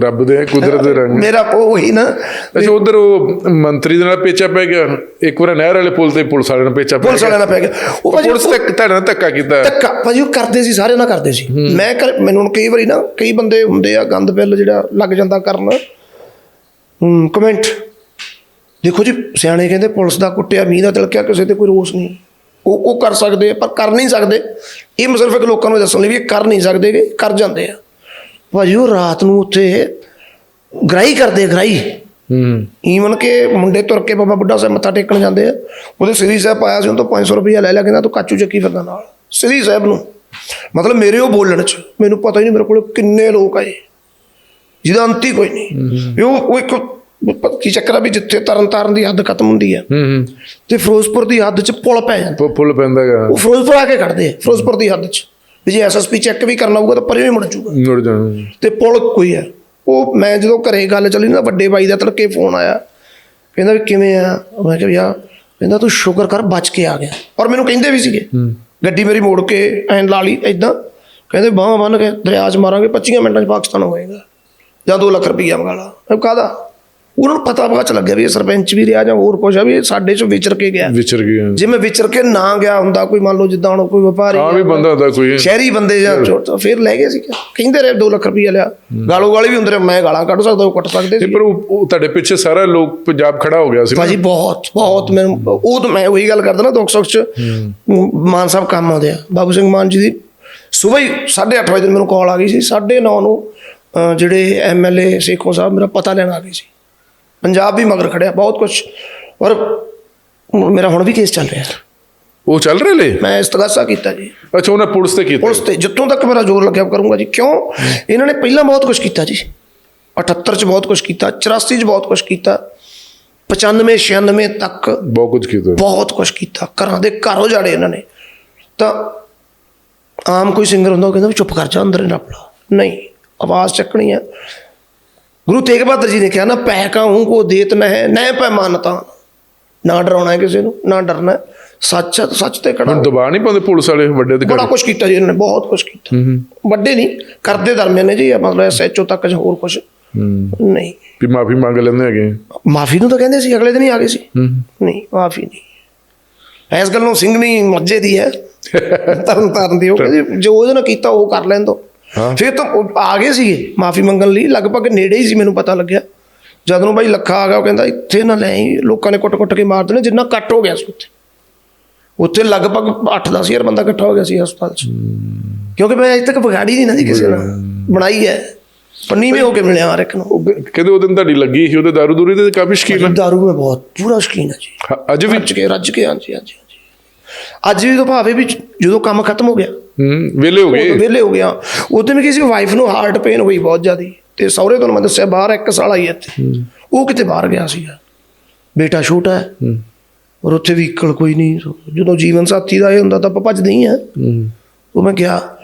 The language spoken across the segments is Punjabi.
ਰੱਬ ਦੇ ਕੁਦਰਤ ਦੇ ਰੰਗ। ਮੇਰਾ ਉਹੀ ਨਾ ਅੱਛਾ ਉਧਰ ਉਹ ਮੰਤਰੀ ਦੇ ਨਾਲ ਪੇਚਾ ਪੈ ਗਿਆ। ਇੱਕ ਵਾਰ ਨਹਿਰ ਵਾਲੇ ਪੁਲ ਤੇ ਪੁਲਿਸ ਵਾਲਿਆਂ ਨਾਲ ਪੇਚਾ ਪੈ ਪੁਲਿਸ ਵਾਲਿਆਂ ਨਾਲ ਪੈ ਗਿਆ। ਉਹ ਪੁਲਿਸ ਤੱਕ ਤੁਹਾਡੇ ਧੱਕਾ ਕੀਤਾ। ਧੱਕਾ। ਭਾਜੀ ਉਹ ਕਰਦੇ ਸੀ ਸਾਰੇ ਨਾਲ ਕਰਦੇ ਸੀ। ਮੈਂ ਕਰ- ਮੈਨੂੰ ਕਈ ਵਾਰੀ ਨਾ ਕਈ ਬੰਦੇ ਹੁੰਦੇ ਆ ਗੰਦ ਬਿੱਲ ਜਿਹੜਾ ਲੱਗ ਜਾਂਦਾ ਕਰਨ। ਹੂੰ ਕਮੈਂਟ ਦੇਖੋ ਜੀ ਸਿਆਣੇ ਕਹਿੰਦੇ ਪੁਲਿਸ ਦਾ ਕੁੱਟਿਆ ਮੀਂਹ ਦਾ ਤਿਲਕਿਆ ਕਿਸੇ ਤੇ ਕੋਈ ਰੋਸ ਨਹੀਂ। ਉਹ ਉਹ ਕਰ ਸਕਦੇ ਆ, ਪਰ ਕਰ ਨਹੀਂ ਸਕਦੇ। ਇਹ ਸਿਰਫ ਇੱਕ ਲੋਕਾਂ ਨੂੰ ਦੱਸਣ ਲਈ ਵੀ ਇਹ ਕਰ ਨਹੀਂ ਸਕਦੇ ਗੇ, ਕਰ ਜਾਂਦੇ ਆ। ਭਾਜੀ ਉਹ ਰਾਤ ਨੂੰ ਉੱਥੇ ਗ੍ਰਾਈ ਕਰਦੇ ਗ੍ਰਾਈ। ਹੂੰ। ਈਵਨ ਕਿ ਮੁੰਡੇ ਤੁਰ ਕੇ ਬਾਬਾ ਬੁੱਢਾ ਸਾਹਿਬ ਮੱਥਾ ਟੇਕਣ ਜਾਂਦੇ ਆ। ਉਹਦੇ ਸ੍ਰੀ ਸਾਹਿਬ ਪਾਇਆ ਸੀ ਉਹ ਤੋਂ 500 ਰੁਪਇਆ ਲੈ ਲਿਆ ਕਹਿੰਦਾ ਤੂੰ ਕਾਚੂ ਚੱਕੀ ਫਿਰਦਾ ਨਾਲ। ਸ੍ਰੀ ਸਾਹਿਬ ਨੂੰ। ਮਤਲਬ ਮੇਰੇ ਉਹ ਬੋਲਣ ਚ ਮੈਨੂੰ ਪਤਾ ਹੀ ਨਹੀਂ ਮੇਰੇ ਕੋਲ ਕਿੰਨੇ ਲੋਕ ਆਏ। ਜਿਹਦਾ ਅੰਤ ਹੀ ਕੋਈ ਨਹੀਂ। ਉਹ ਉਹ ਇੱਕ ਕੀ ਚੱਕਰ ਆ ਵੀ ਜਿੱਥੇ ਤਰਨ ਤਾਰਨ ਦੀ ਹੱਦ ਖਤਮ ਹੁੰਦੀ ਹੈ ਤੇ ਫਿਰੋਜ਼ਪੁਰ ਦੀ ਹੱਦ ਚ ਪੁਲ ਪੈ ਜਾਂਦਾ। ਪੁਲ ਪੈਂਦਾ ਉਹ ਫਿਰੋਜ਼ਪੁਰ ਆ ਕੇ ਕੱਢਦੇ ਆ ਫਿਰੋਜ਼ਪੁਰ ਦੀ ਹੱਦ ਚ। ਵੀ ਜੇ ਐਸਐਸਪੀ ਚੈੱਕ ਵੀ ਕਰਨਾ ਹੋਊਗਾ ਤਾਂ ਪਰੇ ਹੀ ਮੁੜ ਜਾਊਗਾ। ਮੁੜ ਜਾਣਾ ਤੇ ਪੁਲ ਕੋਈ ਹੈ। ਉਹ ਮੈਂ ਜਦੋਂ ਘਰੇ ਗੱਲ ਚੱਲੀ ਨਾ ਵੱਡੇ ਬਾਈ ਦਾ ਤੜਕੇ ਫੋਨ ਆਇਆ। ਕਹਿੰਦਾ ਵੀ ਕਿਵੇਂ ਆ? ਮੈਂ ਕਿਹਾ ਯਾ ਕਹਿੰਦਾ ਤੂੰ ਸ਼ੁਕਰ ਕਰ ਬਚ ਕੇ ਆ ਗਿਆ। ਔਰ ਮੈਨੂੰ ਕਹਿੰਦੇ ਵੀ ਸੀਗੇ ਗੱਡੀ ਮੇਰੀ ਮੋੜ ਕੇ ਐਂ ਲਾ ਲਈ ਐਦਾਂ ਕਹਿੰਦੇ ਬਾਹਾਂ ਬੰਨ ਕੇ ਦਰਿਆ 'ਚ ਮਾਰਾਂਗੇ 25 ਮਿੰਟਾਂ 'ਚ ਪਾਕਿਸਤਾਨ ਹੋਏਗਾ ਜਾਂ 2 ਲੱਖ ਰੁਪਈਆ ਮੰਗਾ ਲਾ। ਮੈਂ ਕਾਹਦਾ? ਉਹਨਾਂ ਨੂੰ ਪਤਾ ਬਾਅਦ ਚ ਲੱਗਿਆ ਵੀ ਇਹ ਸਰਪੰਚ ਵੀ ਰਿਹਾ ਜਾਂ ਹੋਰ ਕੁਛ ਆ ਵੀ ਇਹ ਸਾਡੇ 'ਚ ਵਿਚਰ ਕੇ ਗਿਆ। ਵਿਚਰ ਗਿਆ। ਜੇ ਮੈਂ ਵਿਚਰ ਕੇ ਨਾ ਗਿਆ ਹੁੰਦਾ ਕੋਈ ਮੰਨ ਲਓ ਜਿੱਦਾਂ ਹੁਣ ਕੋਈ ਵਪਾਰੀ ਆ ਵੀ ਬੰਦਾ ਹੁੰਦਾ ਕੋਈ ਸ਼ਹਿਰੀ ਬੰਦੇ ਜਾਂ ਛੋਟਾ ਫਿਰ ਲੈ ਗਏ ਸੀ ਕਹਿੰਦੇ ਰਹੇ 2 ਲੱਖ ਰੁਪਈਆ ਲਿਆ। ਗਾਲੋ ਗਾਲੀ ਵੀ ਹੁੰਦੇ ਰਹੇ ਮੈਂ ਗਾਲਾਂ ਕੱਢ ਸਕਦਾ ਉਹ ਕੱਟ ਸਕਦੇ ਸੀ। ਪਰ ਉਹ ਤੁਹਾਡੇ ਪਿੱਛੇ ਸਾਰਾ ਲੋਕ ਪੰਜਾਬ ਖੜਾ ਹੋ ਗਿਆ ਸੀ। ਭਾਜੀ ਬਹੁਤ ਬਹੁਤ ਮੈਨੂੰ ਉਹ ਤਾਂ ਮੈਂ ਉਹੀ ਗੱਲ ਕਰਦਾ ਨਾ ਦੁੱਖ ਸੁੱਖ ਚ। ਮਾਨ ਸਾਹਿਬ ਕੰਮ ਆਉਂਦੇ ਆ। ਬਾਬੂ ਸਿੰਘ ਮਾਨ ਜੀ ਦੀ ਸਵੇਰ ਹੀ 8:30 ਵਜੇ ਮੈਨੂੰ ਕਾਲ ਆ ਗਈ ਸੀ। 9:30 ਨੂੰ ਜਿਹੜੇ ਐਮਐਲਏ ਸੇਖੋਂ ਸਾਹਿਬ ਮੇਰਾ ਪਤਾ ਲੈਣ ਆ ਗਏ ਸੀ। ਪੰਜਾਬ ਵੀ ਮਗਰ ਖੜਿਆ ਬਹੁਤ ਕੁਝ ਔਰ ਮੇਰਾ ਹੁਣ ਵੀ ਕੇਸ ਚੱਲ ਰਿਹਾ ਉਹ ਚੱਲ ਰਹੇ ਲੈ ਮੈਂ ਇਸਤਗਾਸਾ ਕੀਤਾ ਜੀ ਅੱਛਾ ਉਹਨਾਂ ਪੁਲਿਸ ਤੇ ਕੀਤਾ ਪੁਲਿਸ ਤੇ ਜਿੱਥੋਂ ਤੱਕ ਮੇਰਾ ਜ਼ੋਰ ਲੱਗਿਆ ਕਰੂੰਗਾ ਜੀ ਕਿਉਂ ਇਹਨਾਂ ਨੇ ਪਹਿਲਾਂ ਬਹੁਤ ਕੁਝ ਕੀਤਾ ਜੀ 78 ਚ ਬਹੁਤ ਕੁਝ ਕੀਤਾ 84 ਚ ਬਹੁਤ ਕੁਝ ਕੀਤਾ 95 96 ਤੱਕ ਬਹੁਤ ਕੁਝ ਕੀਤਾ ਬਹੁਤ ਕੁਝ ਕੀਤਾ ਘਰਾਂ ਦੇ ਘਰ ਉਜਾੜੇ ਇਹਨਾਂ ਨੇ ਤਾਂ ਆਮ ਕੋਈ ਸਿੰਗਰ ਹੁੰਦਾ ਉਹ ਕਹਿੰਦਾ ਚੁੱਪ ਕਰ ਜਾ ਅੰਦਰ ਨਾ ਪੜਾ ਨਹੀਂ ਆਵਾਜ਼ ਚੱਕਣੀ ਹੈ ਗੁਰੂ ਤੇਗ ਬਹਾਦਰ ਜੀ ਨੇ ਕਿਹਾ ਨਾ ਪੈ ਕਾਹੂ ਕੋ ਦੇਤ ਨਾ ਹੈ ਨਹਿ ਪੈ ਮਾਨਤਾ। ਨਾ ਡਰਾਉਣਾ ਕਿਸੇ ਨੂੰ ਨਾ ਡਰਨਾ। ਸੱਚ ਤਾਂ ਸੱਚ ਤੇ ਖੜਾ ਹੁਣ ਦਬਾਅ ਨਹੀਂ ਪਾਉਂਦੇ ਪੁਲਿਸ ਵਾਲੇ ਵੱਡੇ ਬੜਾ ਅਧਿਕਾਰੀ ਕੁਝ ਕੀਤਾ ਜੀ ਇਹਨਾਂ ਨੇ ਬਹੁਤ ਕੁਝ ਕੀਤਾ। ਵੱਡੇ ਨਹੀਂ ਕਰਦੇ ਦਰਮਿਆਨ ਨੇ ਜੀ ਮਤਲਬ ਐਸਐਚਓ ਤੱਕ ਜਾਂ ਹੋਰ ਕੁਝ ਨਹੀਂ। ਵੀ ਮਾਫੀ ਮੰਗ ਲੈਂਦੇ ਹੈਗੇ। ਮਾਫੀ ਨੂੰ ਤਾਂ ਕਹਿੰਦੇ ਸੀ ਅਗਲੇ ਦਿਨ ਹੀ ਆ ਗਏ ਸੀ। ਨਹੀਂ ਮਾਫੀ ਨਹੀਂ। ਇਸ ਗੱਲ ਨੂੰ ਸਿੰਘਣੀ ਮੱਜੇ ਦੀ ਹੈ। ਤਰਨ ਤਾਰਨ ਦੀ ਉਹ ਜੋ ਉਹਦੇ ਨਾਲ ਕੀਤਾ ਉਹ ਕਰ ਲੈਣ ਦੋ। ਫਿਰ ਤਾਂ ਉਹ ਆ ਗਏ ਸੀਗੇ ਮਾਫੀ ਮੰਗਣ ਲਈ ਲਗਭਗ ਨੇੜੇ ਹੀ ਸੀ ਮੈਨੂੰ ਪਤਾ ਲੱਗਿਆ। ਜਦ ਨੂੰ ਬਾਈ ਲੱਖਾ ਆ ਗਿਆ ਉਹ ਕਹਿੰਦਾ ਇੱਥੇ ਨਾ ਲੈ ਆਈ, ਲੋਕਾਂ ਨੇ ਕੁੱਟ-ਕੁੱਟ ਕੇ ਮਾਰ ਦੇਣੇ ਜਿੰਨਾ ਕੱਟ ਹੋ ਗਿਆ ਸੀ ਉੱਥੇ। ਉੱਥੇ ਲਗਭਗ 8-10 ਹਜ਼ਾਰ ਬੰਦਾ ਇਕੱਠਾ ਹੋ ਗਿਆ ਸੀ ਹਸਪਤਾਲ 'ਚ। ਕਿਉਂਕਿ ਮੈਂ ਅਜੇ ਤੱਕ ਵਿਗਾੜੀ ਨਹੀਂ ਨਾ ਜੀ ਕਿਸੇ ਨਾਲ। ਬਣਾਈ ਹੈ। ਪੰਨੀਵੇਂ ਹੋ ਕੇ ਮਿਲਿਆ ਹਰ ਇੱਕ ਨੂੰ। ਉਹ ਕਹਿੰਦੇ ਉਹ ਦਿਨ ਤੁਹਾਡੀ ਲੱਗੀ ਸੀ ਉਹਦੇ ਦਾਰੂ ਦੂਰੀ ਤੇ ਕਾਫੀ ਸ਼ਕੀਨ ਆ। ਦਾਰੂ ਮੈਂ ਬਹੁਤ ਪੂਰਾ ਸ਼ੌਕੀਨ ਹਾਂ ਜੀ। ਹਾਂ, ਅੱਜ ਵੀ? ਰੱਜ ਕੇ ਰੱਜ ਕੇ ਹਾਂਜੀ ਹਾਂਜੀ। ਅੱਜ ਵੀ ਤਾਂ ਭਾਵੇਂ ਵੀ ਜਦੋਂ ਕੰਮ ਖਤਮ ਹੋ ਗਿਆ ਹੂੰ ਵਿਹਲੇ ਹੋ ਗਏ। ਵਿਹਲੇ ਹੋ ਗਿਆ ਉਦੋਂ ਵੀ ਕਿਸੇ ਵਾਈਫ ਨੂੰ ਹਾਰਟ ਪੇਨ ਹੋਈ ਬਹੁਤ ਜ਼ਿਆਦੀ। ਤੇ ਸਹੁਰੇ ਤੋਂ ਮੈਂ ਦੱਸਿਆ ਬਾਹਰ ਇੱਕ ਸਾਲ ਆਈ ਇੱਥੇ। ਉਹ ਕਿਤੇ ਬਾਹਰ ਗਿਆ ਸੀਗਾ। ਬੇਟਾ ਛੋਟਾ ਹੈ। ਔਰ ਉੱਥੇ ਵਹੀਕਲ ਕੋਈ ਨਹੀਂ। ਜਦੋਂ ਜੀਵਨ ਸਾਥੀ ਦਾ ਇਹ ਹੁੰਦਾ ਤਾਂ ਆਪਾਂ ਭੱਜਦੇ ਹੀ ਆ ਉਹ ਮੈਂ ਗਿਆ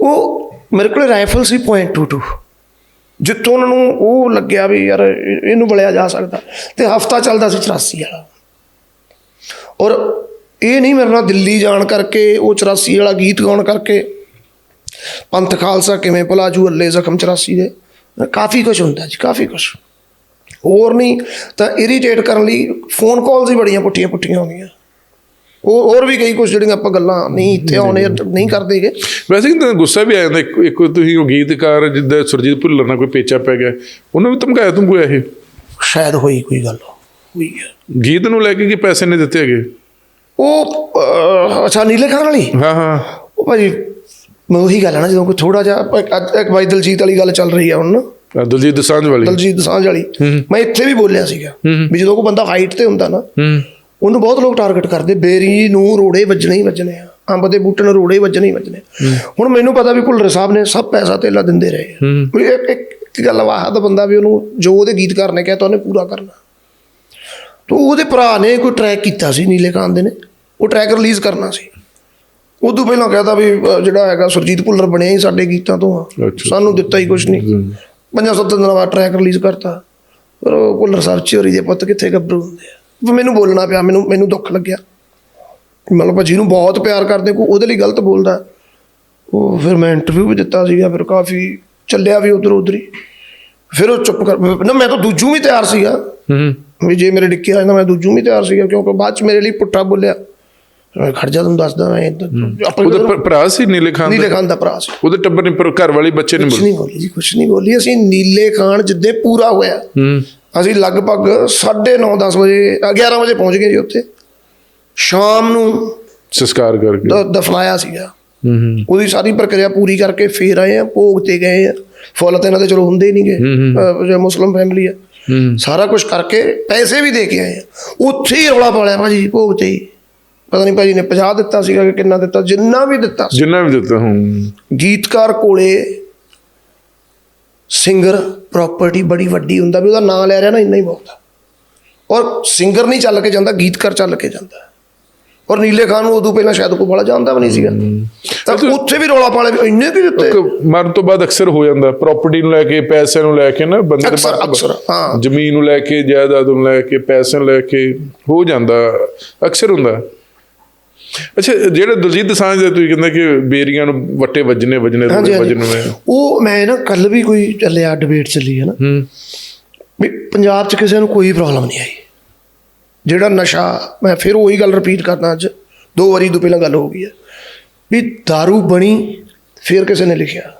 ਉਹ ਮੇਰੇ ਕੋਲ ਰਾਈਫਲ ਸੀ .22 ਜਿੱਥੋਂ ਉਹਨਾਂ ਨੂੰ ਉਹ ਲੱਗਿਆ ਵੀ ਯਾਰ ਇਹ- ਇਹਨੂੰ ਬਲਿਆ ਜਾ ਸਕਦਾ। ਤੇ ਹਫਤਾ ਚੱਲਦਾ ਸੀ 84 ਵਾਲਾ। ਔਰ ਇਹ ਨਹੀਂ ਮੇਰੇ ਨਾਲ ਦਿੱਲੀ ਜਾਣ ਕਰਕੇ ਉਹ 84 ਵਾਲਾ ਗੀਤ ਗਾਉਣ ਕਰਕੇ। ਪੰਥ ਖਾਲਸਾ ਕਿਵੇਂ ਭਲਾ ਜੂ ਅੱਲੇ ਜ਼ਖਮ 84 ਦੇ? ਕਾਫੀ ਕੁਝ ਹੁੰਦਾ ਜੀ ਕਾਫੀ ਕੁਝ ਹੋਰ ਨਹੀਂ ਤਾਂ ਇਰੀਟੇਟ ਕਰਨ ਲਈ ਫੋਨ ਕਾਲਸ ਹੀ ਬੜੀਆਂ ਪੁੱਠੀਆਂ ਪੁੱਠੀਆਂ ਆਉਂਦੀਆਂ ਉਹ ਹੋਰ ਵੀ ਕਈ ਕੁਝ ਜਿਹੜੀਆਂ ਆਪਾਂ ਗੱਲਾਂ ਨਹੀਂ ਇੱਥੇ ਆਉਣੇ ਨਹੀਂ ਕਰਦੇਗੇ ਵੈਸੇ ਕਿ ਤੈਨੂੰ ਗੁੱਸਾ ਵੀ ਆ ਜਾਂਦਾ ਇੱਕ ਇੱਕ ਤੁਸੀਂ ਉਹ ਗੀਤਕਾਰ ਜਿੱਦਾਂ ਸੁਰਜੀਤ ਭੁੱਲਰ ਨਾਲ ਕੋਈ ਪੇਚਾ ਪੈ ਗਿਆ ਉਹਨੂੰ ਵੀ ਧਮਕਾਇਆ ਤੁਮ ਕੋਈ ਇਹ? ਸ਼ਾਇਦ ਹੋਈ ਕੋਈ ਗੱਲ ਹੋਈ ਗੀਤ ਨੂੰ ਲੈ ਕੇ ਕੀ ਪੈਸੇ ਨਹੀਂ ਦਿੱਤੇ ਹੈਗੇ? ਉਹ ਅਹ, ਅੱਛਾ ਨੀਲੇ ਖਾਨ ਵਾਲੀ? ਹਾਂ ਹਾਂ। ਉਹ ਭਾਜੀ ਮੈਂ ਉਹੀ ਗੱਲ ਹੈ ਨਾ ਜਦੋਂ ਕੋਈ ਥੋੜਾ ਜਿਹਾ ਇੱਕ- ਅੱਜ ਇੱਕ ਬਾਈ ਦਲਜੀਤ ਵਾਲੀ ਗੱਲ ਚੱਲ ਰਹੀ ਹੈ ਹੁਣ ਨਾ। ਦਲਜੀਤ ਦਸਾਂਝ ਵਾਲੀ। ਦਲਜੀਤ ਦਸਾਂਝ ਵਾਲੀ। ਮੈਂ ਇੱਥੇ ਵੀ ਬੋਲਿਆ ਸੀਗਾ ਵੀ ਜਦੋਂ ਕੋਈ ਬੰਦਾ ਹਾਈਟ ਤੇ ਹੁੰਦਾ ਨਾ ਹੂੰ। ਉਹਨੂੰ ਬਹੁਤ ਲੋਕ ਟਾਰਗੇਟ ਕਰਦੇ ਬੇਰੀ ਨੂੰ ਰੋੜੇ ਵੱਜਣੇ ਹੀ ਵੱਜਣੇ ਆ ਅੰਬ ਦੇ ਬੂਟੇ ਨੂੰ ਰੋੜੇ ਵੱਜਣੇ ਹੀ ਵੱਜਣੇ ਹੁਣ ਮੈਨੂੰ ਪਤਾ ਵੀ ਭੁੱਲਰ ਸਾਹਿਬ ਨੇ ਸਭ ਪੈਸਾ ਤੇਲਾ ਦਿੰਦੇ ਰਹੇ ਆ। ਵੀ ਇੱਕ ਇੱਕ ਗੱਲ ਵਾਹਦ ਬੰਦਾ ਵੀ ਉਹਨੂੰ ਜੋ ਉਹਦੇ ਗੀਤਕਾਰ ਨੇ ਕਿਹਾ ਤਾਂ ਉਹਨੇ ਪੂਰਾ ਕਰਨਾ। ਤੋ ਉਹਦੇ ਭਰਾ ਨੇ ਕੋਈ ਟਰੈਕ ਕੀਤਾ ਸੀ ਨੀਲੇ ਕਾਂਤ ਦੇ ਨੇ। ਉਹ ਟਰੈਕ ਰਿਲੀਜ਼ ਕਰਨਾ ਸੀ। ਉਦੋਂ ਪਹਿਲਾਂ ਕਹਤਾ ਵੀ ਜਿਹੜਾ ਹੈਗਾ ਸੁਰਜੀਤ ਭੁੱਲਰ ਬਣਿਆ ਹੀ ਸਾਡੇ ਗੀਤਾਂ ਤੋਂ ਆ। ਸਾਨੂੰ ਦਿੱਤਾ ਹੀ ਕੁਝ ਨਹੀਂ। ਪੰਜਾਂ ਸੱਤ ਦਿਨਾਂ ਬਾਅਦ ਟਰੈਕ ਰਿਲੀਜ਼ ਕਰਤਾ। ਪਰ ਉਹ ਭੁੱਲਰ ਸਾਹਿਬ ਚੋਰੀ ਦੇ ਪੁੱਤ ਕਿੱਥੇ ਗੱਭਰੂ ਹੁੰਦੇ ਆ। ਮੈਨੂੰ ਬੋਲਣਾ ਪਿਆ ਮੈਨੂੰ ਮੈਨੂੰ ਦੁੱਖ ਲੱਗਿਆ। ਮਤਲਬ ਭਾਜੀ ਨੂੰ ਬਹੁਤ ਪਿਆਰ ਕਰਦੇ ਕੋ ਉਹਦੇ ਲਈ ਗਲਤ ਬੋਲਦਾ। ਉਹ ਫਿਰ ਮੈਂ ਇੰਟਰਵਿਊ ਵੀ ਦਿੱਤਾ ਸੀਗਾ ਫਿਰ ਕਾਫੀ ਚੱਲਿਆ ਵੀ ਉਧਰ ਉਧਰ ਹੀ। ਫਿਰ ਉਹ ਚੁੱਪ ਕਰ ਨਾ ਮੈਂ ਤਾਂ ਦੂਜੂ ਵੀ ਤਿਆਰ ਸੀਗਾ। ਹੂੰ। ਵੀ ਜੇ ਮੇਰੇ ਡਿੱਕੀ ਆ ਜਾਂਦਾ ਮੈਂ ਦੂਜੂ ਵੀ ਤਿਆਰ ਸੀਗਾ ਕਿਉਂਕਿ ਬਾਅਦ ਚ ਮੇਰੇ ਲਈ ਪੁੱਠਾ ਬੋਲਿਆ। ਮੈਂ ਖੜ ਜਾ ਤੁਹਾਨੂੰ ਦੱਸਦਾ ਮੈਂ ਉਹਦਾ ਭਰਾ ਸੀ ਨੀਲੇ ਖਾਨ ਨੀਲੇ ਦਾ? ਖਾਨ ਦਾ ਭਰਾ ਸੀ। ਉਹਦੇ ਟੱਬਰ ਨੇ ਪਰ ਘਰ ਵਾਲੀ ਬੱਚੇ ਨੇ ਕੁਛ ਨਹੀਂ ਬੋਲੀ। ਜੀ ਕੁਛ ਨਹੀਂ ਬੋਲੀ। ਅਸੀਂ ਨੀਲੇ ਖਾਨ ਜਿੱਦੇ ਪੂਰਾ ਹੋਇਆ। ਅਸੀਂ ਲਗਭਗ 9:30 10 ਵਜੇ ਅ, 11 ਵਜੇ ਪਹੁੰਚ ਗਏ ਜੀ ਉੱਥੇ। ਸ਼ਾਮ ਨੂੰ ਸੰਸਕਾਰ ਕਰਕੇ। ਦਫਨਾਇਆ ਸੀਗਾ। ਹੂੰ ਉਹਦੀ ਸਾਰੀ ਪ੍ਰਕਿਰਿਆ ਪੂਰੀ ਕਰਕੇ ਫੇਰ ਆਏ ਆ ਭੋਗ ਤੇ ਗਏ ਆ। ਫੁੱਲ ਤੇ ਇਹਨਾਂ ਦੇ ਚਲੋ ਹੁੰਦੇ ਹੀ ਨਹੀਂਗੇ ਜੇ ਮੁਸਲਮ ਫੈਮਿਲੀ ਆ। ਸਾਰਾ ਕੁਝ ਕਰਕੇ ਪੈਸੇ ਵੀ ਦੇ ਕੇ ਆਏ ਆ। ਉੱਥੇ ਹੀ ਰੌਲਾ ਪਾ ਲਿਆ ਭਾਜੀ ਭੋਗ ਤੇ ਹੀ। ਪਤਾ ਨਹੀਂ ਭਾਜੀ ਨੇ 50 ਦਿੱਤਾ ਸੀਗਾ ਕਿ ਕਿੰਨਾ ਦਿੱਤਾ ਜਿੰਨਾ ਵੀ ਦਿੱਤਾ। ਜਿੰਨਾ ਵੀ ਦਿੱਤਾ ਹੂੰ। ਗੀਤਕਾਰ ਕੋਲੇ ਸਿੰਗਰ ਪ੍ਰਾਪਰਟੀ ਬੜੀ ਵੱਡੀ ਹੁੰਦਾ ਵੀ ਉਹਦਾ ਨਾਂ ਲੈ ਰਿਹਾ ਨਾ ਇੰਨਾ ਹੀ ਬਹੁਤ ਔਰ ਸਿੰਗਰ ਨਹੀਂ ਚੱਲ ਕੇ ਜਾਂਦਾ ਗੀਤਕਾਰ ਚੱਲ ਕੇ ਜਾਂਦਾ। ਔਰ ਨੀਲੇ ਖਾਨ ਨੂੰ ਉਦੋਂ ਪਹਿਲਾਂ ਸ਼ਾਇਦ ਕੋਈ ਬੜਾ ਜਾਣਦਾ ਵੀ ਨਹੀਂ ਸੀਗਾ। ਤਾਂ ਉੱਥੇ ਵੀ ਰੌਲਾ ਪਾ ਲਿਆ ਵੀ ਇੰਨੇ ਕੀ ਦਿੱਤੇ। ਮਰਨ ਤੋਂ ਬਾਅਦ ਅਕਸਰ ਹੋ ਜਾਂਦਾ ਪ੍ਰਾਪਰਟੀ ਨੂੰ ਲੈ ਕੇ ਪੈਸੇ ਨੂੰ ਲੈ ਕੇ ਨਾ ਬੰਦੇ ਦੇ ਅਕਸਰ ਅਕਸਰ ਹਾਂ। ਜ਼ਮੀਨ ਨੂੰ ਲੈ ਕੇ ਜਾਇਦਾਦ ਨੂੰ ਲੈ ਕੇ ਪੈਸੇ ਨੂੰ ਲੈ ਕੇ ਹੋ ਜਾਂਦਾ ਅਕਸਰ ਹੁੰਦਾ। ਅੱਛਾ ਜਿਹੜੇ ਦਲਜੀਤ ਦਸਾਂਝ ਦੇ ਤੁਸੀਂ ਕਹਿੰਦੇ ਕਿ ਬੇਰੀਆਂ ਨੂੰ ਵੱਟੇ ਵੱਜਣੇ ਵੱਜਣੇ ਹਾਂਜੀ ਥੋੜੇ ਹਾਂਜੀ। ਵੱਜਣੇ ਨੇ। ਉਹ ਮੈਂ ਨਾ ਕੱਲ ਵੀ ਕੋਈ ਚੱਲਿਆ ਡਿਬੇਟ ਚੱਲੀ ਹੈ ਨਾ। ਹੂੰ। ਵੀ ਪੰਜਾਬ 'ਚ ਕਿਸੇ ਨੂੰ ਕੋਈ ਪ੍ਰੋਬਲਮ ਨਹੀਂ ਆਈ। ਜਿਹੜਾ ਨਸ਼ਾ, ਮੈਂ ਫਿਰ ਉਹੀ ਗੱਲ ਰਿਪੀਟ ਕਰਦਾ ਅੱਜ, ਦੋ ਵਾਰੀ ਤੋਂ ਪਹਿਲਾਂ ਗੱਲ ਹੋ ਗਈ ਹੈ। ਵੀ दारू ਬਣੀ, ਫਿਰ ਕਿਸੇ ਨੇ ਲਿਖਿਆ।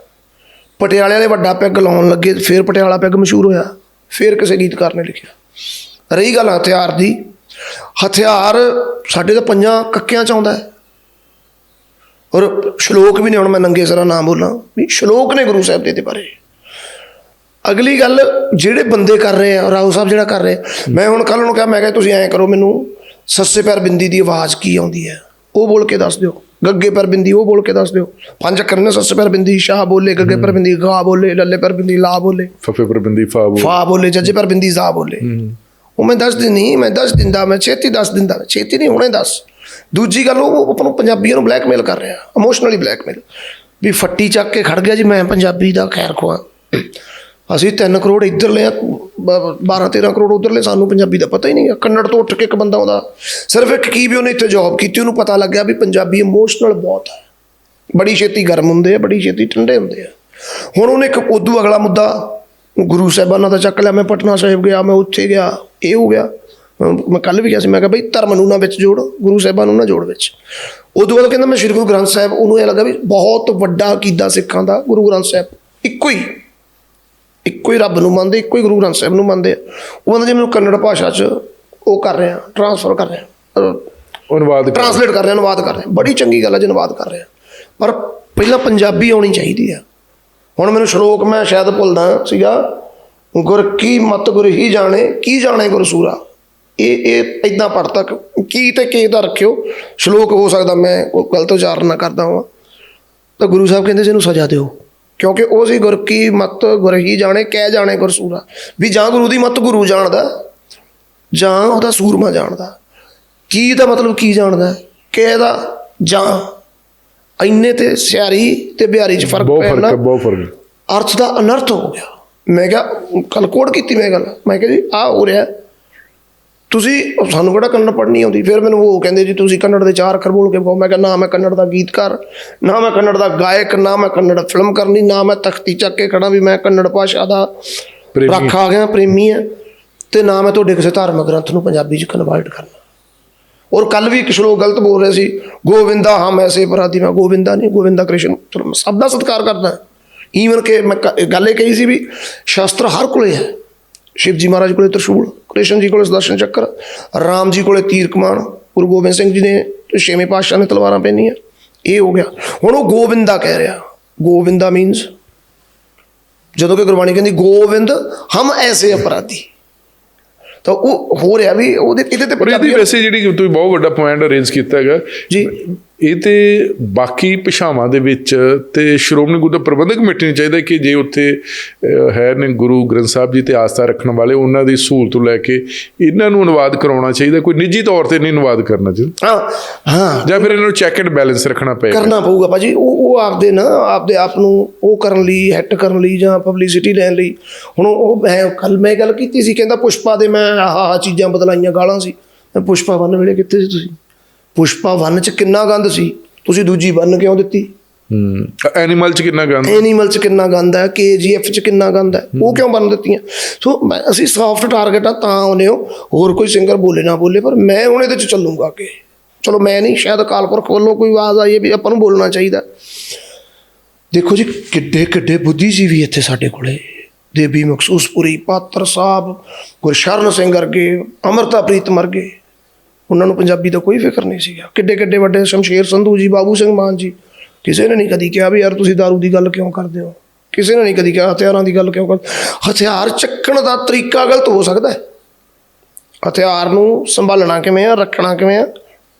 ਪਟਿਆਲੇ ਵਾਲੇ ਵੱਡਾ ਪੈਗ ਲਾਉਣ ਲੱਗੇ, ਫਿਰ ਪਟਿਆਲਾ ਪੈਗ ਮਸ਼ਹੂਰ ਹੋਇਆ, ਫਿਰ ਕਿਸੇ ਗੀਤਕਾਰ ਨੇ ਲਿਖਿਆ। ਰਹੀ ਗੱਲ ਹਥਿਆਰ ਦੀ, ਹਥਿਆਰ ਸਾਡੇ ਤਾਂ ਪੰਜਾਂ ਕੱਕਿਆਂ ਚ ਆਉਂਦਾ ਹੈ। ਔਰ ਸ਼ਲੋਕ ਵੀ ਨੇ, ਹੁਣ ਮੈਂ ਨੰਗੇ ਸਰਾ ਨਾਮ ਬੋਲਾਂ, ਵੀ ਸ਼ਲੋਕ ਨੇ ਗੁਰੂ ਸਾਹਿਬ ਦੇ ਦੇ ਬਾਰੇ। ਅਗਲੀ ਗੱਲ ਜਿਹੜੇ ਬੰਦੇ ਕਰ ਰਹੇ ਆ ਰਾਓ ਸਾਹਿਬ ਜਿਹੜਾ ਕਰ ਰਹੇ ਮੈਂ ਹੁਣ ਕੱਲ ਨੂੰ ਕਿਹਾ ਮੈਂ ਕਿਹਾ ਤੁਸੀਂ ਐਂ ਕਰੋ ਮੈਨੂੰ ਸੱਸੇ ਪੈਰ ਬਿੰਦੀ ਦੀ ਆਵਾਜ਼ ਕੀ ਆਉਂਦੀ ਹੈ? ਉਹ ਬੋਲ ਕੇ ਦੱਸ ਦਿਓ। ਗੱਗੇ ਪੈਰ ਬਿੰਦੀ ਉਹ ਬੋਲ ਕੇ ਦੱਸ ਦਿਓ। ਪੰਜ ਅੱਖਰ ਨੇ ਸੱਸੇ ਪੈਰ ਬਿੰਦੀ ਸ਼ਾਹ ਬੋਲੇ ਗੱਗੇ ਪੈਰ ਬਿੰਦੀ ਗਾ ਬੋਲੇ ਲੱਲੇ ਪੈਰ ਬਿੰਦੀ ਲਾ ਬੋਲੇ। ਫਫੇ ਪਰ ਬੰਦੀ ਫਾਬੋ ਫਾ ਬੋਲੇ ਜੱਜੇ ਪੈਰ ਬਿੰਦੀ ਜ਼ਾ ਬੋਲੇ। ਉਹ ਮੈਂ ਦੱਸ ਦਿੰਦੀ ਮੈਂ ਦੱਸ ਦਿੰਦਾ ਮੈਂ ਛੇਤੀ ਦੱਸ ਦਿੰਦਾ ਛੇਤੀ ਨਹੀਂ ਹੁਣੇ ਦੱਸ। ਦੂਜੀ ਗੱਲ ਉਹ ਆਪਾਂ ਨੂੰ ਪੰਜਾਬੀਆਂ ਨੂੰ ਬਲੈਕਮੇਲ ਕਰ ਰਿਹਾ ਇਮੋਸ਼ਨਲੀ ਬਲੈਕਮੇਲ ਵੀ ਫੱਟੀ ਚੱਕ ਕੇ ਖੜ ਗਿਆ ਜੀ ਮੈਂ ਪੰਜਾਬੀ ਦਾ ਖੈਰ ਖਵਾ ਅਸੀਂ 3 ਕਰੋੜ ਇੱਧਰ ਲਿਆ 12 13 ਕਰੋੜ ਉਧਰ ਲੈ ਸਾਨੂੰ ਪੰਜਾਬੀ ਦਾ ਪਤਾ ਹੀ ਨਹੀਂ ਹੈ ਕੰਨੜ ਤੋਂ ਉੱਠ ਕੇ ਇੱਕ ਬੰਦਾ ਆਉਂਦਾ, ਸਿਰਫ ਇੱਕ ਕੀ ਵੀ ਉਹਨੇ ਇੱਥੇ ਜੌਬ ਕੀਤੀ, ਉਹਨੂੰ ਪਤਾ ਲੱਗਿਆ ਵੀ ਪੰਜਾਬੀ ਇਮੋਸ਼ਨਲ ਬਹੁਤ ਹੈ ਬੜੀ ਛੇਤੀ ਗਰਮ ਹੁੰਦੇ ਆ, ਬੜੀ ਛੇਤੀ ਠੰਡੇ ਹੁੰਦੇ ਆ। ਹੁਣ ਉਹਨੇ ਇੱਕ ਉਦੋਂ ਅਗਲਾ ਮੁੱਦਾ, ਗੁਰੂ ਸਾਹਿਬਾਨਾਂ ਦਾ ਚੱਕ ਲਿਆ, ਮੈਂ ਪਟਨਾ ਸਾਹਿਬ ਗਿਆ, ਮੈਂ ਉੱਥੇ ਗਿਆ, ਇਹ ਹੋ ਗਿਆ। ਮੈਂ ਕੱਲ ਵੀ ਕਿਹਾ ਸੀ, ਮੈਂ ਕਿਹਾ ਬਈ ਧਰਮ ਨੂੰ ਨਾ ਵਿੱਚ ਜੋੜ, ਗੁਰੂ ਸਾਹਿਬਾਂ ਨੂੰ ਨਾ ਜੋੜ ਵਿੱਚ। ਉਦੋਂ ਬਾਅਦ ਕਹਿੰਦਾ ਮੈਂ ਸ਼੍ਰੀ ਗੁਰੂ ਗ੍ਰੰਥ ਸਾਹਿਬ, ਉਹਨੂੰ ਇਹ ਲੱਗਾ ਵੀ ਬਹੁਤ ਵੱਡਾ ਅਕੀਦਾ ਸਿੱਖਾਂ ਦਾ ਗੁਰੂ ਗ੍ਰੰਥ ਸਾਹਿਬ, ਇੱਕੋ ਹੀ। ਇੱਕੋ ਹੀ ਰੱਬ ਨੂੰ ਮੰਨਦੇ ਇੱਕੋ ਹੀ ਗੁਰੂ ਗ੍ਰੰਥ ਸਾਹਿਬ ਨੂੰ ਮੰਨਦੇ। ਉਹ ਕਹਿੰਦਾ ਜੀ ਮੈਨੂੰ ਕੰਨੜ ਭਾਸ਼ਾ 'ਚ ਉਹ ਕਰ ਰਿਹਾ ਟ੍ਰਾਂਸਫਰ ਕਰ ਰਿਹਾ। ਅਨੁਵਾਦ ਟ੍ਰਾਂਸਲੇਟ ਕਰ ਰਿਹਾ ਅਨੁਵਾਦ ਕਰ ਰਿਹਾ। ਬੜੀ ਚੰਗੀ ਗੱਲ ਹੈ ਜੇ ਅਨੁਵਾਦ ਕਰ ਰਿਹਾ। ਪਰ ਪਹਿਲਾਂ ਪੰਜਾਬੀ ਆਉਣੀ ਚਾਹੀਦੀ ਆ। ਹੁਣ ਮੈਨੂੰ ਸ਼ਲੋਕ ਮੈਂ ਸ਼ਾਇਦ ਭੁੱਲਦਾ ਸੀਗਾ। ਗੁਰ ਕੀ ਮਤ ਗੁਰ ਹੀ ਜਾਣੇ ਕੀ ਜਾਣੇ ਗੁਰ ਸੂਰਾ? ਇਹ ਇਹ ਇਦਾਂ ਪੜ ਤੱਕ ਕੀ ਤੇ ਕੀ ਦਾ ਰੱਖਿਓ? ਸ਼ਲੋਕ ਹੋ ਸਕਦਾ ਮੈਂ ਗਲਤ ਉਚਾਰਨ ਨਾ ਕਰਦਾ ਹਾਂ ਤਾਂ ਗੁਰੂ ਸਾਹਿਬ ਕਹਿੰਦੇ ਸੀ ਇਹਨੂੰ ਸਜ਼ਾ ਦਿਓ। ਕਿਉਂਕਿ ਉਹ ਸੀ ਗੁਰ ਕੀ ਮਤ ਗੁਰ ਹੀ ਜਾਣੇ ਕਹਿ ਜਾਣੇ ਗੁਰ ਸੂਰਾ ਵੀ ਜਾਂ ਗੁਰੂ ਦੀ ਮਤ ਗੁਰੂ ਜਾਣਦਾ ਜਾਂ ਉਹਦਾ ਸੂਰਮਾ ਜਾਣਦਾ। ਕੀ ਦਾ ਮਤਲਬ ਕੀ ਜਾਣਦਾ? ਹੈ? ਕਿ ਦਾ ਜਾਂ। ਇੰਨੇ ਤੇ ਸਿਆਰੀ ਤੇ ਬਿਹਾਰੀ ਚ ਫ਼ਰਕ ਬਹੁਤ ਪਿਆ ਫ਼ਰਕ ਨਾ ਹੈ ਬਹੁਤ ਫ਼ਰਕ। ਅਰਥ ਦਾ ਅਨਰਥ ਹੋ ਗਿਆ। ਮੈਂ ਕਿਹਾ ਕੱਲ ਕੋਡ ਕੀਤੀ ਮੈਂ ਗੱਲ। ਮੈਂ ਕਿਹਾ ਜੀ ਆ ਹੋ ਰਿਹਾ। ਤੁਸੀਂ ਸਾਨੂੰ ਕਿਹੜਾ ਕੰਨੜ ਪੜ੍ਹਨੀ ਆਉਂਦੀ? ਫਿਰ ਮੈਨੂੰ ਉਹ ਕਹਿੰਦੇ ਜੀ ਤੁਸੀਂ ਕੰਨੜ ਦੇ ਚਾਰ ਅੱਖਰ ਬੋਲ ਕੇ ਵਿਖਾਓ। ਮੈਂ ਕਿਹਾ ਨਾ ਮੈਂ ਕੰਨੜ ਦਾ ਗੀਤਕਾਰ ਨਾ ਮੈਂ ਕੰਨੜ ਦਾ ਗਾਇਕ ਨਾ ਮੈਂ ਕੰਨੜ ਫਿਲਮ ਕਰਨੀ ਨਾ ਮੈਂ ਤਖਤੀ ਚੱਕ ਕੇ ਖੜਾ ਵੀ ਮੈਂ ਕੰਨੜ ਭਾਸ਼ਾ ਦਾ। ਰੱਖ ਆ ਗਿਆ ਪ੍ਰੇਮੀ ਆ। ਤੇ ਨਾ ਮੈਂ ਤੁਹਾਡੇ ਕਿਸੇ ਧਾਰਮਿਕ ਗ੍ਰੰਥ ਨੂੰ ਪੰਜਾਬੀ ਚ ਕਨਵਰਟ ਕਰਨਾ। ਔਰ ਕੱਲ ਵੀ ਇੱਕ ਸ਼ਲੋਕ ਗਲਤ ਬੋਲ ਰਹੇ ਸੀ ਗੋਵਿੰਦਾ ਹਮ ਐਸੇ ਅਪਰਾਧੀ ਮੈਂ ਗੋਵਿੰਦਾ ਨਹੀਂ ਗੋਵਿੰਦਾ ਕ੍ਰਿਸ਼ਨ ਸਭ ਦਾ ਸਤਿਕਾਰ ਕਰਦਾ ਈਵਨ ਕਿ ਮੈਂ ਗੱਲ ਇਹ ਕਹੀ ਸੀ ਵੀ ਸ਼ਾਸਤਰ ਹਰ ਕੋਲੇ ਹੈ। ਸ਼ਿਵ ਜੀ ਮਹਾਰਾਜ ਕੋਲੇ ਤ੍ਰਿਸ਼ੂਲ। ਕ੍ਰਿਸ਼ਨ ਜੀ ਕੋਲੇ ਸੁਦਰਸ਼ਨ ਚੱਕਰ ਰਾਮ ਜੀ ਕੋਲੇ ਤੀਰ ਕਮਾਨ ਗੁਰੂ ਗੋਬਿੰਦ ਸਿੰਘ ਜੀ ਨੇ ਛੇਵੇਂ ਪਾਤਸ਼ਾਹ ਨੇ ਤਲਵਾਰਾਂ ਪਹਿਨੀਆਂ। ਇਹ ਹੋ ਗਿਆ। ਹੁਣ ਉਹ ਗੋਵਿੰਦਾ ਕਹਿ ਰਿਹਾ। ਗੋਵਿੰਦਾ ਮੀਨਸ ਜਦੋਂ ਕਿ ਗੁਰਬਾਣੀ ਕਹਿੰਦੀ ਗੋਵਿੰਦ ਹਮ ਐਸੇ ਅਪਰਾਧੀ। ਤਾਂ ਉਹ ਹੋ ਰਿਹਾ ਵੀ ਉਹਦੇ ਇਹਦੇ ਤੇ ਪਰ ਇਹਦੀ ਵੈਸੇ ਜਿਹੜੀ ਤੁਸੀਂ ਬਹੁਤ ਵੱਡਾ ਪੁਆਇੰਟ ਅਰੇਂਜ ਕੀਤਾ ਹੈਗਾ। ਜੀ। ਇਹ ਤੇ ਬਾਕੀ ਭਾਸ਼ਾਵਾਂ ਦੇ ਵਿੱਚ ਤੇ ਸ਼੍ਰੋਮਣੀ ਗੁਰਦੁਆਰਾ ਪ੍ਰਬੰਧਕ ਕਮੇਟੀ ਨੂੰ ਚਾਹੀਦਾ ਕਿ ਜੇ ਉੱਥੇ ਹੈ ਨੇ ਗੁਰੂ ਗ੍ਰੰਥ ਸਾਹਿਬ ਜੀ ਤੇ ਆਸਥਾ ਰੱਖਣ ਵਾਲੇ ਉਹਨਾਂ ਦੀ ਸਹੂਲਤ ਤੋਂ ਲੈ ਕੇ ਇਹਨਾਂ ਨੂੰ ਅਨੁਵਾਦ ਕਰਾਉਣਾ ਚਾਹੀਦਾ ਕੋਈ ਨਿੱਜੀ ਤੌਰ ਤੇ ਨਹੀਂ ਅਨੁਵਾਦ ਕਰਨਾ ਚਾਹੀਦਾ ਹਾਂ ਹਾਂ। ਜਾਂ ਫਿਰ ਇਹਨਾਂ ਨੂੰ ਚੈੱਕ ਐਂਡ ਬੈਲੈਂਸ ਰੱਖਣਾ ਪਏਗਾ। ਕਰਨਾ ਪਊਗਾ ਭਾਜੀ ਉਹ ਉਹ ਆਪਦੇ ਨਾ ਆਪਦੇ ਆਪ ਨੂੰ ਉਹ ਕਰਨ ਲਈ ਹਿੱਟ ਕਰਨ ਲਈ ਜਾਂ ਪਬਲਿਸਿਟੀ ਲੈਣ ਲਈ। ਹੁਣ ਉਹ ਮੈਂ ਕੱਲ ਮੈਂ ਗੱਲ ਕੀਤੀ ਸੀ ਕਹਿੰਦਾ ਪੁਸ਼ਪਾ ਦੇ ਮੈਂ ਆਹ ਆਹ ਚੀਜ਼ਾਂ ਬਦਲਾਈਆਂ ਗਾਲਾਂ ਸੀ। ਪੁਸ਼ਪਾ ਵਨ ਵੇਲੇ ਕਿੱਥੇ ਸੀ ਤੁਸੀਂ? ਪੁਸ਼ਪਾ ਵਨ ਚ ਕਿੰਨਾ ਗੰਦ ਸੀ? ਤੁਸੀਂ ਦੂਜੀ ਵਨ ਕਿਉਂ ਦਿੱਤੀ? ਹੂੰ ਐਨੀਮਲ ਚ ਕਿੰਨਾ ਗੰਦ ਐਨੀਮਲ ਚ ਕਿੰਨਾ ਗੰਦ ਹੈ? ਕੇਜੀਐਫ ਚ ਕਿੰਨਾ ਗੰਦ ਹੈ? ਉਹ ਕਿਉਂ ਬਣ ਦਿੱਤੀਆਂ? ਸੋ ਮੈਂ ਅਸੀਂ ਸੌਫਟ ਟਾਰਗੇਟ ਆ ਤਾਂ ਹੋ। ਹੋਰ ਕੋਈ ਸਿੰਗਰ ਬੋਲੇ ਨਾ ਬੋਲੇ ਪਰ ਮੈਂ ਹੁਣ ਇਹਦੇ ਚ ਚੱਲੂਗਾ ਕਿ ਚਲੋ ਮੈਂ ਨਹੀਂ ਸ਼ਾਇਦ ਕਾਲਪੁਰਖ ਵੱਲੋਂ ਕੋਈ ਆਵਾਜ਼ ਆਈ ਹੈ ਵੀ ਆਪਾਂ ਨੂੰ ਬੋਲਣਾ ਚਾਹੀਦਾ। ਦੇਖੋ ਜੀ ਕਿੱਡੇ ਕਿੱਡੇ ਬੁੱਧੀਜੀਵੀ ਇੱਥੇ ਸਾਡੇ ਕੋਲੇ। ਦੇਵੀ ਮਖਸੂਸਪੁਰੀ ਪਾਤਰ ਸਾਹਿਬ ਗੁਰਸ਼ਰਨ ਸਿੰਘ ਵਰਗੇ ਅਮਰਤਾ ਪ੍ਰੀਤਮ ਵਰਗੇ ਉਹਨਾਂ ਨੂੰ ਪੰਜਾਬੀ ਦਾ ਕੋਈ ਫਿਕਰ ਨਹੀਂ ਸੀਗਾ। ਕਿੱਡੇ ਕਿੱਡੇ ਵੱਡੇ ਸ਼ਮਸ਼ੇਰ ਸੰਧੂ ਜੀ, ਬਾਬੂ ਸਿੰਘ ਮਾਨ ਜੀ, ਕਿਸੇ ਨੇ ਨਹੀਂ ਕਦੀ ਕਿਹਾ ਵੀ ਯਾਰ ਤੁਸੀਂ दारू ਦੀ ਗੱਲ ਕਿਉਂ ਕਰਦੇ ਹੋ? ਕਿਸੇ ਨੇ ਨਹੀਂ ਕਦੀ ਕਿਹਾ, ਹਥਿਆਰਾਂ ਦੀ ਗੱਲ ਕਿਉਂ ਕਰਦੇ ਹਥਿਆਰ ਚੱਕਣ ਦਾ ਤਰੀਕਾ ਗਲਤ ਹੋ ਸਕਦਾ ਹੈ। ਹਥਿਆਰ ਨੂੰ ਸੰਭਾਲਣਾ ਕਿਵੇਂ ਆ, ਰੱਖਣਾ ਕਿਵੇਂ ਆ,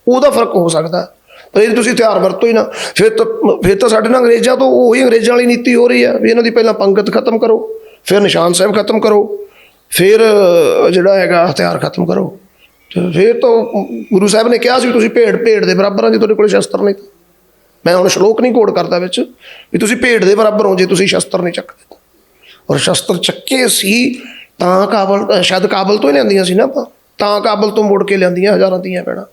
ਉਹਦਾ ਫ਼ਰਕ ਹੋ ਸਕਦਾ ਪਰ ਇਹ ਤੁਸੀਂ ਹਥਿਆਰ ਵਰਤੋ ਹੀ ਨਾ, ਫਿਰ ਤਾਂ ਫਿਰ ਤਾਂ ਸਾਡੇ ਨਾਲ ਅੰਗਰੇਜ਼ਾਂ ਤੋਂ ਉਹੀ ਅੰਗਰੇਜ਼ਾਂ ਵਾਲੀ ਨੀਤੀ ਹੋ ਰਹੀ ਆ ਵੀ ਇਹਨਾਂ ਦੀ ਪਹਿਲਾਂ ਪੰਗਤ ਖਤਮ ਕਰੋ, ਫਿਰ ਨਿਸ਼ਾਨ ਸਾਹਿਬ ਖਤਮ ਕਰੋ, ਫਿਰ ਜਿਹੜਾ ਹੈਗਾ ਹਥਿਆਰ ਖਤਮ ਕਰੋ। ਫਿਰ ਤਾਂ ਗੁਰੂ ਸਾਹਿਬ ਨੇ ਕਿਹਾ ਸੀ ਵੀ ਤੁਸੀਂ ਭੇਡ ਭੇਡ ਦੇ ਬਰਾਬਰ ਆ ਜੇ ਤੁਹਾਡੇ ਕੋਲ ਸ਼ਸਤਰ ਨਹੀਂ ਤਾਂ। ਮੈਂ ਹੁਣ ਸ਼ਲੋਕ ਨਹੀਂ ਕੋਡ ਕਰਦਾ ਵਿੱਚ ਵੀ ਤੁਸੀਂ ਭੇਡ ਦੇ ਬਰਾਬਰ ਹੋ ਜੇ ਤੁਸੀਂ ਸ਼ਸਤਰ ਨਹੀਂ ਚੱਕਦੇ ਔਰ ਸ਼ਸਤਰ ਚੱਕੇ ਸੀ ਤਾਂ ਕਾਬਲ, ਸ਼ਾਇਦ ਕਾਬਲ ਤੋਂ ਹੀ ਲਿਆਂਦੀਆਂ ਸੀ ਨਾ ਆਪਾਂ। ਤਾਂ ਕਾਬਲ ਤੋਂ ਮੋੜ ਕੇ ਲਿਆਂਦੀਆਂ ਹਜ਼ਾਰਾਂ ਦੀਆਂ ਪੈਣਾ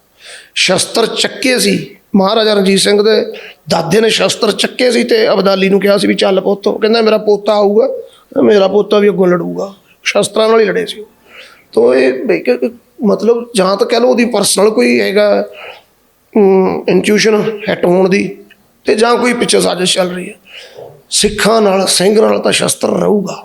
ਸ਼ਸਤਰ ਚੱਕੇ ਸੀ। ਮਹਾਰਾਜਾ ਰਣਜੀਤ ਸਿੰਘ ਦੇ ਦਾਦੇ ਨੇ ਸ਼ਸਤਰ ਚੱਕੇ ਸੀ ਤੇ ਅਬਦਾਲੀ ਨੂੰ ਕਿਹਾ ਸੀ ਵੀ ਚੱਲ ਪੁੱਤ ਕਹਿੰਦਾ ਮੇਰਾ ਪੋਤਾ ਆਊਗਾ, ਮੇਰਾ ਪੋਤਾ ਵੀ ਅੱਗੋਂ ਲੜੂਗਾ। ਸ਼ਸਤਰਾਂ ਨਾਲ ਹੀ ਲੜੇ ਸੀ ਉਹ। ਇਹ ਵੀ ਮਤਲਬ ਜਾਂ ਤਾਂ ਕਹਿ ਲਓ ਉਹਦੀ ਪਰਸਨਲ ਕੋਈ ਹੈਗਾ ਇੰਟਿਊਸ਼ਨ ਹਿੱਟ ਹੋਣ ਦੀ ਤੇ ਜਾਂ ਕੋਈ ਪਿੱਛੇ ਸਾਜ਼ਿਸ਼ ਚੱਲ ਰਹੀ ਹੈ। ਸਿੱਖਾਂ ਨਾਲ ਸਿੰਘ ਨਾਲ ਤਾਂ ਸ਼ਸਤਰ ਰਹੂਗਾ।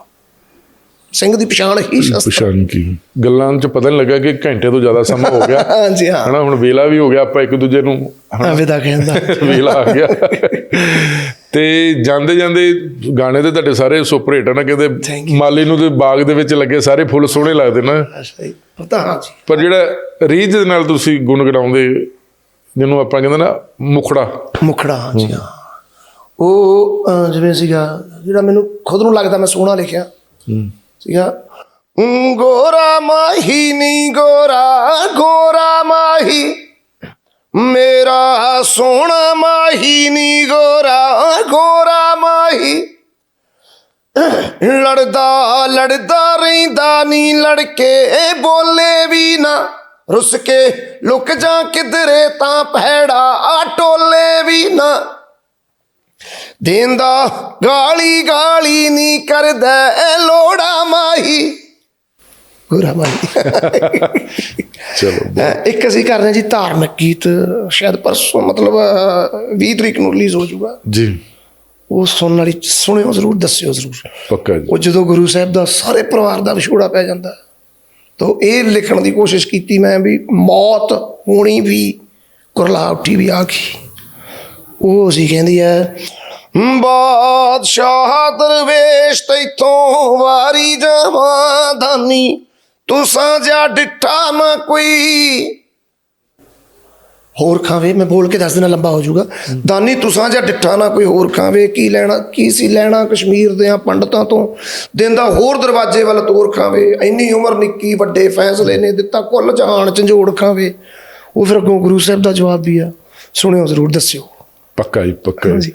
ਸਿੰਘ ਦੀ ਪਛਾਣ ਹੀ ਸ਼ਸਤਰ। ਪਛਾਣ ਕੀ? ਗੱਲਾਂ ਚ ਪਤਾ ਨਹੀਂ ਲੱਗਾ ਕਿ ਘੰਟੇ ਤੋਂ ਜ਼ਿਆਦਾ ਸਮਾਂ ਹੋ ਗਿਆ। ਹਾਂਜੀ ਹਾਂ। ਹਨਾ ਹੁਣ ਵੇਲਾ ਵੀ ਹੋ ਗਿਆ ਆਪਾਂ ਇੱਕ ਦੂਜੇ ਨੂੰ ਵਿਦਾ ਕਹਿੰਦਾ। ਵੇਲਾ ਆ ਗਿਆ। ਤੇ ਜਾਂਦੇ ਜਾਂਦੇ ਗਾਣੇ ਤੇ ਤੁਹਾਡੇ ਸਾਰੇ ਸੁਪਰ ਹਿੱਟ ਨਾ ਕਹਿੰਦੇ ਮਾਲੀ ਨੂੰ ਤੇ ਬਾਗ ਦੇ ਵਿੱਚ ਲੱਗੇ ਸਾਰੇ ਫੁੱਲ ਸੋਹਣੇ ਲੱਗਦੇ ਨਾ। ਪਤਾ ਹਾਂ ਜੀ। ਪਰ ਜਿਹੜਾ ਰੀਝ ਦੇ ਨਾਲ ਤੁਸੀਂ ਗੁੰਗਣਾਉਂਦੇ ਜਿਹਨੂੰ ਆਪਾਂ ਕਹਿੰਦੇ ਨਾ ਮੁਖੜਾ। ਮੁਖੜਾ ਹਾਂ ਜੀ ਹਾਂ। ਉਹ ਜਿਵੇਂ ਸੀਗਾ ਜਿਹੜਾ ਮੈਨੂੰ ਖੁਦ ਨੂੰ ਲੱਗਦਾ ਮੈਂ ਸੋਹਣਾ ਲਿਖਿਆ। ਸੀਗਾ "ਊਂ ਗੋਰਾ ਮਾਹੀ ਨੀ ਗੋਰਾ ਗੋਰਾ ਮਾਹੀ। ਮੇਰਾ ਸੋਹਣਾ ਮਾਹੀ ਨੀ ਗੋਰਾ ਗੋਰਾ ਮਾਹੀ। ਲੜਦਾ ਲੜਦਾ ਰਹਿੰਦਾ ਨੀ, ਲੜਕੇ ਬੋਲੇ ਵੀ ਨਾ। ਰੁੱਸ ਕੇ ਲੁਕ ਜਾ ਕਿਧਰੇ ਤਾਂ ਭੈੜਾ, ਆ ਟੋਲੇ ਵੀ ਨਾ। ਦੇਂਦਾ ਗਾਲੀ ਗਾਲੀ ਨੀ ਕਰਦਾ ਐ ਲੋੜਾ ਮਾਹੀ। ਗੁਰਾ ਮਾਹੀ ਚਲੋ ਇੱਕ ਅਸੀਂ ਕਰ ਰਹੇ ਜੀ ਧਾਰਮਿਕ ਗੀਤ ਸ਼ਾਇਦ ਪਰਸੋਂ ਮਤਲਬ ਅਹ, 20 ਤਰੀਕ ਨੂੰ ਰਿਲੀਜ਼ ਹੋ ਜਾਊਗਾ। ਜੀ। ਉਹ ਸੁਣਨ ਵਾਲੀ ਸੁਣਿਓ ਜ਼ਰੂਰ ਦੱਸਿਓ ਜ਼ਰੂਰ। ਪੱਕਾ ਜੀ। ਉਹ ਜਦੋਂ ਗੁਰੂ ਸਾਹਿਬ ਦਾ ਸਾਰੇ ਪਰਿਵਾਰ ਦਾ ਵਿਛੋੜਾ ਪੈ ਜਾਂਦਾ ਤਾਂ ਇਹ ਲਿਖਣ ਦੀ ਕੋਸ਼ਿਸ਼ ਕੀਤੀ ਮੈਂ ਵੀ ਮੌਤ ਹੋਣੀ ਵੀ ਕੁਰਲਾ ਉੱਠੀ ਵੀ ਆ ਗਈ ਉਹ ਸੀ ਕਹਿੰਦੀ ਹੈ ਬਾਦਸ਼ਾਹ ਦਰਵੇਸ਼ ਤੈਥੋਂ ਵਾਰੀ ਜਾਵਾਂ ਦਾਨੀ ਤੁਸਾਂ ਜਾ ਡਿੱਠਾ ਨਾ ਕੋਈ। ਹੋਰ ਖਾਵੇ ਮੈਂ ਬੋਲ ਕੇ ਦੱਸ ਦੇਣਾ ਲੰਬਾ ਹੋ ਜਾਊਗਾ। ਦਾਨੀ ਤੁਸਾਂ ਜਾਂ ਡਿੱਠਾ ਨਾ ਕੋਈ ਹੋਰ ਖਾਵੇ ਕੀ ਲੈਣਾ ਕੀ ਸੀ ਲੈਣਾ ਕਸ਼ਮੀਰ ਦੇ ਆ ਪੰਡਤਾਂ ਤੋਂ? ਦਿਨ ਦਾ ਹੋਰ ਦਰਵਾਜ਼ੇ ਵੱਲ ਤੋਰ ਖਾਵੇ ਇੰਨੀ ਉਮਰ ਨਿੱਕੀ ਵੱਡੇ ਫੈਸਲੇ ਨੇ ਦਿੱਤਾ ਕੁੱਲ ਜਹਾਨ ਝੰਜੋੜ ਖਾਵੇ। ਉਹ ਫਿਰ ਅੱਗੋਂ ਗੁਰੂ ਸਾਹਿਬ ਦਾ ਜਵਾਬ ਵੀ ਆ। ਸੁਣਿਓ ਜ਼ਰੂਰ ਦੱਸਿਓ। ਪੱਕਾ ਜੀ ਪੱਕਾ ਜੀ।